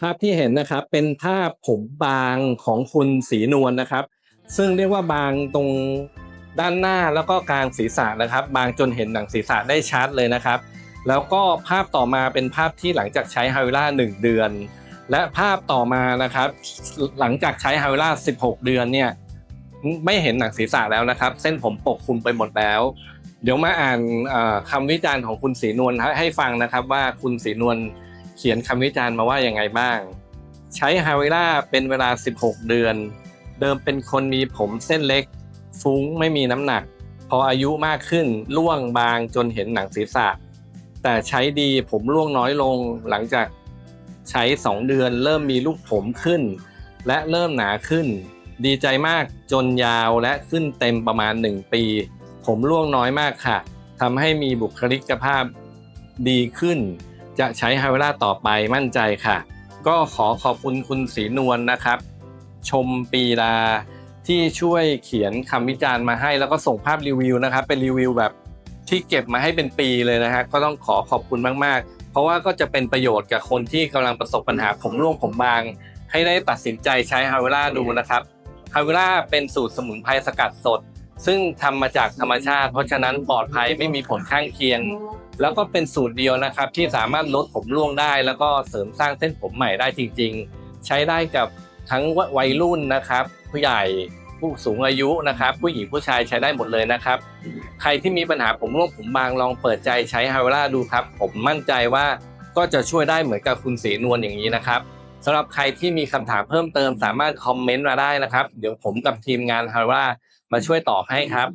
ภาพที่เห็นนะครับเป็นภาพผมบางของคุณสีนวลนะครับ ซึ่งเรียกว่าบางตรงด้านหน้าแล้วก็กลางศีรษะนะครับ บางจนเห็นหนังศีรษะได้ชัดเลยนะครับ แล้วก็ภาพต่อมาเป็นภาพที่หลังจากใช้ฮาวิล่า1เดือน และภาพต่อมานะครับ หลังจากใช้ฮาวิล่า16 เดือนเนี่ยไม่เห็นหนังศีรษะแล้วนะครับ เส้นผมปกคลุมไปหมดแล้ว เดี๋ยวมาอ่านเอ่อคำวิจารณ์ของคุณศรีนวลให้ฟังนะครับว่าคุณศรีนวล เขียนคำวิจารณ์มาว่าอย่างไงบ้าง ใช้ฮาวิล่าเป็นเวลา 16 เดือน เดิมเป็นคนมีผมเส้นเล็ก ฟุ้งไม่มีน้ำหนัก พออายุมากขึ้นร่วงบางจนเห็นหนังศีรษะ แต่ใช้ดีผมร่วงน้อยลงหลังจากใช้ 2 เดือนเริ่มมีลูกผมขึ้น และเริ่มหนาขึ้น ดีใจมากจนยาวและขึ้นเต็มประมาณ 1 ปี ผมร่วงน้อยมากค่ะทำให้มีบุคลิกภาพดีขึ้น จะใช้ไฮาวิล่าต่อไปมั่นใจค่ะ ก็ขอขอบคุณคุณศรีนวลนะครับ ชมปีลาที่ช่วยเขียนคำวิจารณ์มาให้ แล้วก็ส่งภาพรีวิวนะครับ เป็นรีวิวแบบที่เก็บมาให้เป็นปีเลยนะฮะก็ต้องขอขอบคุณมากๆ เพราะว่าก็จะเป็นประโยชน์กับคนที่กำลังประสบปัญหาผมร่วงผมบาง ให้ได้ตัดสินใจใช้ไฮาวิล่าดูนะครับไฮาวิล่าเป็นสูตรสมุนไพรสกัดสดซึ่งทำมาจากธรรมชาติ เพราะฉะนั้นปลอดภัยไม่มีผลข้างเคียง แล้วก็เป็นสูตรเดียวนะครับ ที่สามารถลดผมร่วงได้ แล้วก็เสริมสร้างเส้นผมใหม่ได้จริง ๆ ใช้ได้กับทั้งวัยรุ่นนะครับ ผู้ใหญ่ผู้สูงอายุนะครับ ผู้หญิงผู้ชายใช้ได้หมดเลยนะครับ ใครที่มีปัญหาผมร่วงผมบางลองเปิดใจใช้ฮาวล่าดูครับ ผมมั่นใจว่าก็จะช่วยได้เหมือนกับคุณสีนวลอย่างนี้นะครับสำหรับใครที่มีคำถามเพิ่มเติมสามารถคอมเมนต์มาได้นะครับ เดี๋ยวผมกับทีมงานฮาวล่ามาช่วยตอบให้ครับ